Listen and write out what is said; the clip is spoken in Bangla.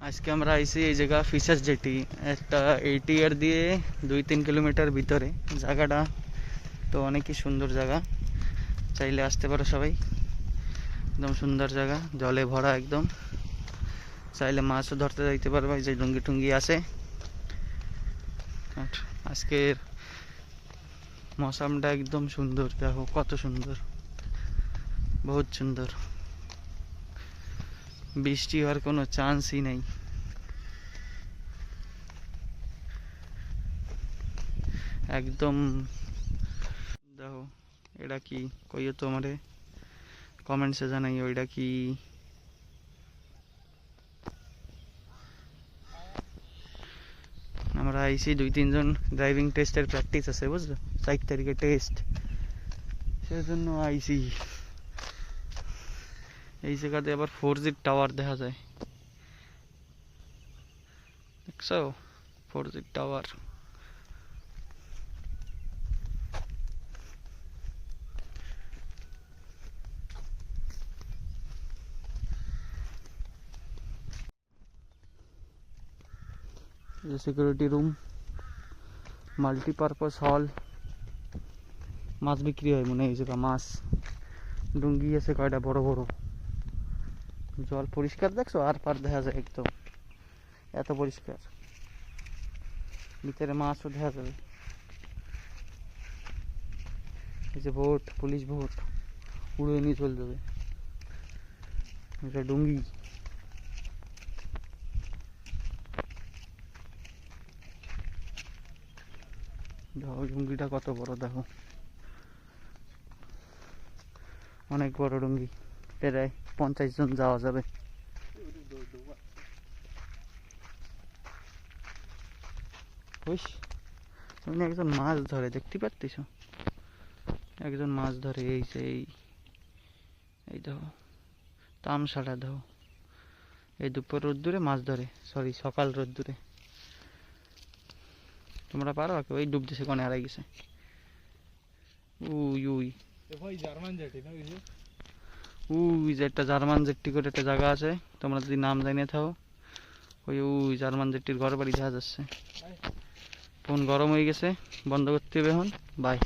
আজকে আমরা আইসি এই জায়গা ফিশার্স জেটি একটা এইটি ইয়ার দিয়ে দুই তিন কিলোমিটার ভিতরে জায়গাটা তো অনেকই সুন্দর জায়গা। চাইলে আসতে পারো সবাই। একদম সুন্দর জায়গা, জলে ভরা একদম। চাইলে মাছও ধরতে যাইতে পারবে যে ডুঙ্গি টুঙ্গি আছে। আজকের মৌসামটা একদম সুন্দর, দেখো কত সুন্দর। বহুত সুন্দর। বৃষ্টি হওয়ার কোনো চান্সই নেই। একদম দেখো এটা কি? কইও তো আমারে। কমেন্টসে জানাই ওইটা কি? আমরা আইসি দুই, তিনজন ড্রাইভিং টেস্টের প্র্যাকটিস আছে, বুঝলো? চার তারিখে টেস্ট সেজন্য আইসি এই জায়গাতে আবার ফোর জির টাওয়ার দেখা যায়। দেখছ? ফোর জির টাওয়ার সিকিউরিটি রুম মাল্টিপারপাস হল মাছ বিক্রি হয় মনে হয় জায়গা মাছ। ডুঙ্গি আছে কয়টা, বড় বড়। জল পরিষ্কার দেখছ? আর পার দেখা যায় একদম। এত পরিষ্কার। ভিতরে মাছও দেখা যাবে এই যে ভোট পুলিশ ভোট উড়ে নিয়ে চলে যাবে। এটা ডুঙ্গি দেখো ডুঙ্গিটা কত বড়, দেখো। অনেক বড় ডুঙ্গি প্রায় পঞ্চাশ জন যাওয়া যাবে। একজন মাছ ধরে, দেখতে পাচ্ছিস একজন মাছ ধরে, এই সেই এই দেখো তামসাটা দেখো। এই দুপুর রোদ্দুরে মাছ ধরে সরি সকাল রোদ্দুরে। তোমরা পারো? ওই ডুব দিছে কোনে হারাই গেছে। We we. উই যে একটা জার্মান জেট্টি করে একটা জায়গা আছে। তোমরা যদি নাম জানিয়ে থাও। ওই উই জার্মান জেট্টির ঘর বাড়ি দেখা যাচ্ছে। ফোন গরম হয়ে গেছে। বন্ধ করতে হবে এখন। বাই।